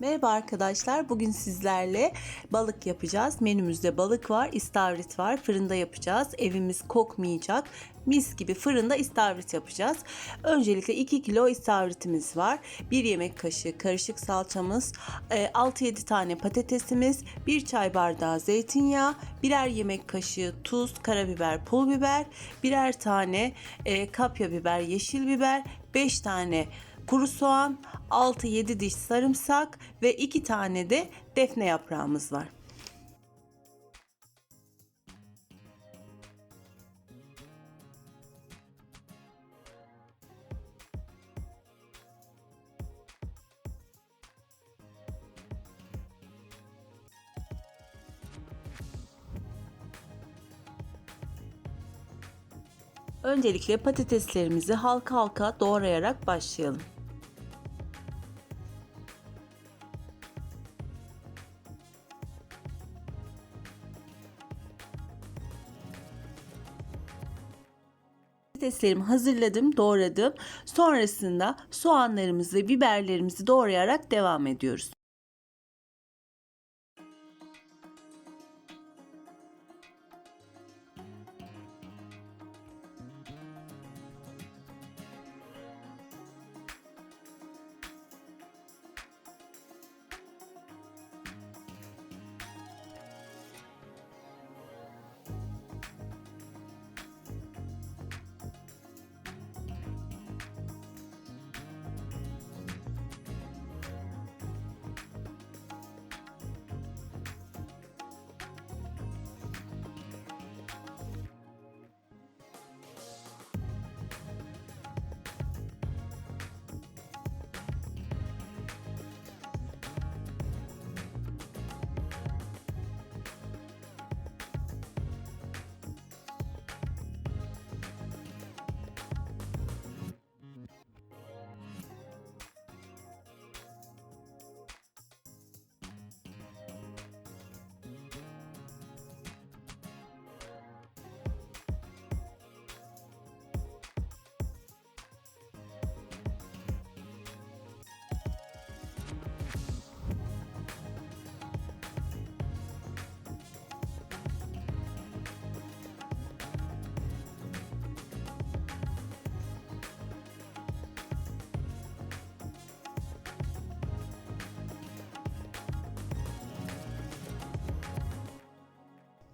Merhaba arkadaşlar. Bugün sizlerle balık yapacağız. Menümüzde balık var, istavrit var. Fırında yapacağız. Evimiz kokmayacak. Mis gibi fırında istavrit yapacağız. Öncelikle 2 kilo istavritimiz var. 1 yemek kaşığı karışık salçamız, e, 6-7 tane patatesimiz, 1 çay bardağı zeytinyağı, birer yemek kaşığı tuz, karabiber, pul biber, birer tane e, kapya biber, yeşil biber, 5 tane kuru soğan, 6-7 diş sarımsak ve 2 tane de defne yaprağımız var. Öncelikle patateslerimizi halka halka doğrayarak başlayalım. Patateslerimi hazırladım, doğradım. Sonrasında soğanlarımızı biberlerimizi doğrayarak devam ediyoruz.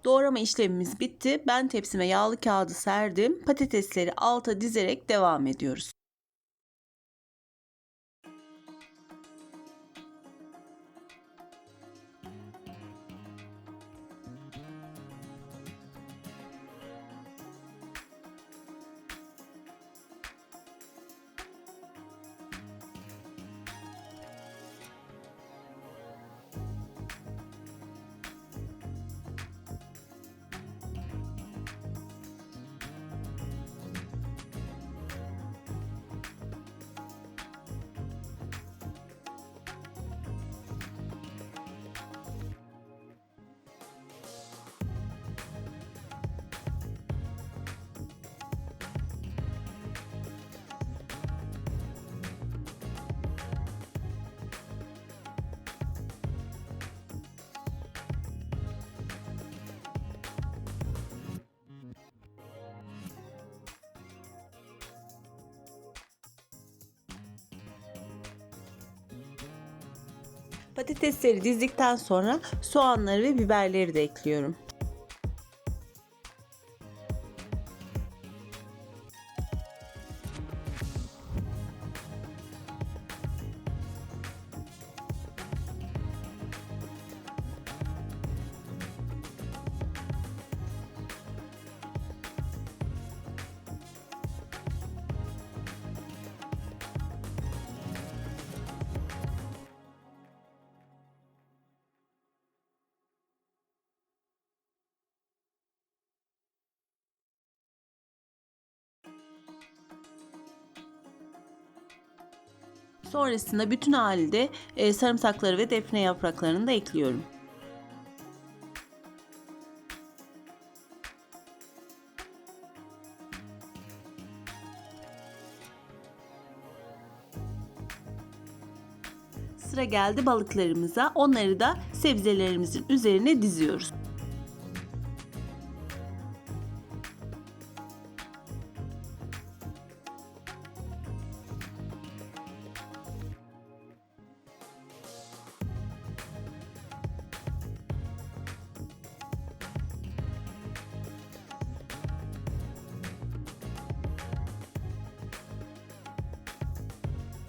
Doğrama işlemimiz bitti. Ben tepsime yağlı kağıdı serdim. Patatesleri alta dizerek devam ediyoruz. Patatesleri dizdikten sonra soğanları ve biberleri de ekliyorum. Sonrasında bütün halde e, sarımsakları ve defne yapraklarını da ekliyorum. sıra geldi balıklarımıza. Onları da sebzelerimizin üzerine diziyoruz.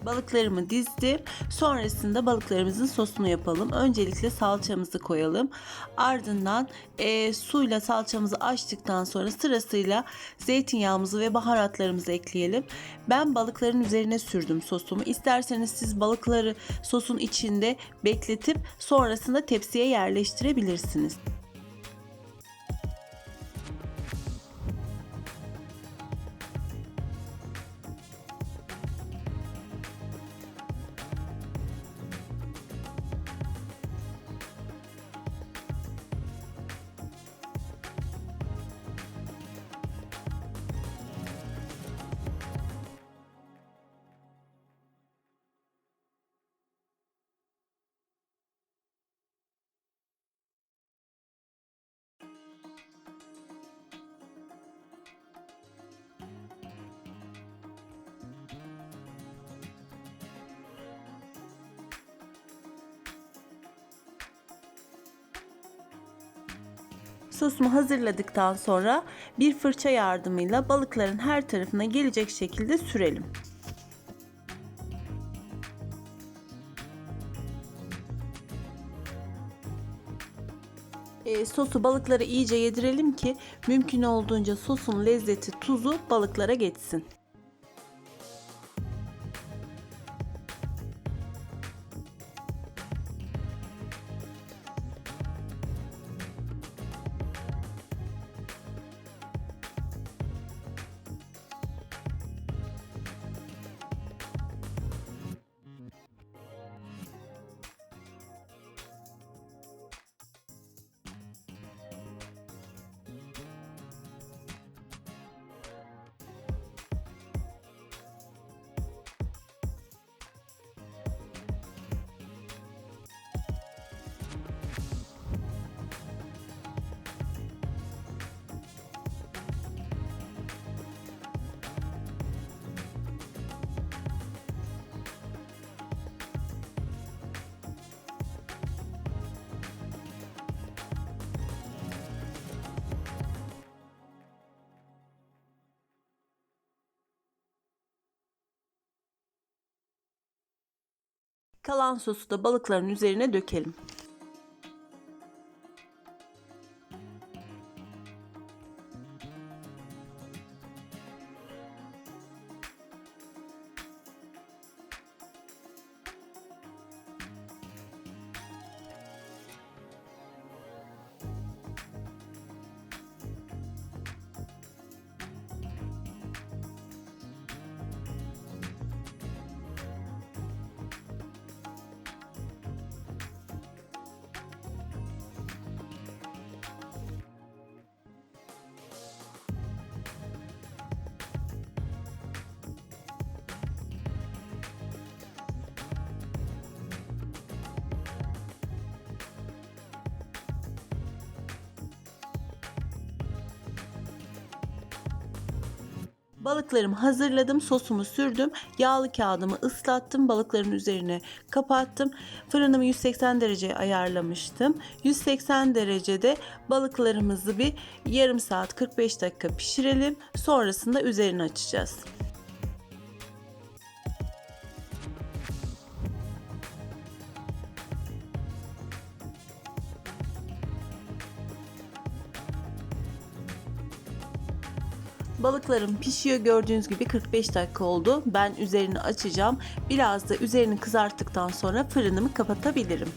Balıklarımı dizdim. Sonrasında balıklarımızın sosunu yapalım. Öncelikle salçamızı koyalım. Ardından e, suyla salçamızı açtıktan sonra sırasıyla zeytinyağımızı ve baharatlarımızı ekleyelim. Ben balıkların üzerine sürdüm sosumu. İsterseniz siz balıkları sosun içinde bekletip sonrasında tepsiye yerleştirebilirsiniz. Sosumu hazırladıktan sonra bir fırça yardımıyla balıkların her tarafına gelecek şekilde sürelim. E, sosu balıklara iyice yedirelim ki mümkün olduğunca sosun lezzeti, tuzu balıklara geçsin. Kalan sosu da balıkların üzerine dökelim. Balıklarımı hazırladım, sosumu sürdüm, yağlı kağıdımı ıslattım, balıkların üzerine kapattım. Fırınımı 180 dereceye ayarlamıştım. 180 derecede balıklarımızı bir yarım saat 45 dakika pişirelim. Sonrasında üzerini açacağız. Balıklarım pişiyor gördüğünüz gibi 45 dakika oldu. Ben üzerini açacağım. Biraz da üzerini kızarttıktan sonra fırınımı kapatabilirim.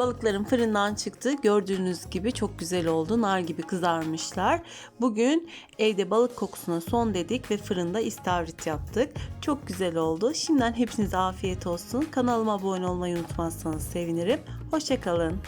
Balıklarım fırından çıktı. Gördüğünüz gibi çok güzel oldu. Nar gibi kızarmışlar. Bugün evde balık kokusuna son dedik ve fırında istavrit yaptık. Çok güzel oldu. Şimdiden hepinize afiyet olsun. Kanalıma abone olmayı unutmazsanız sevinirim. Hoşçakalın.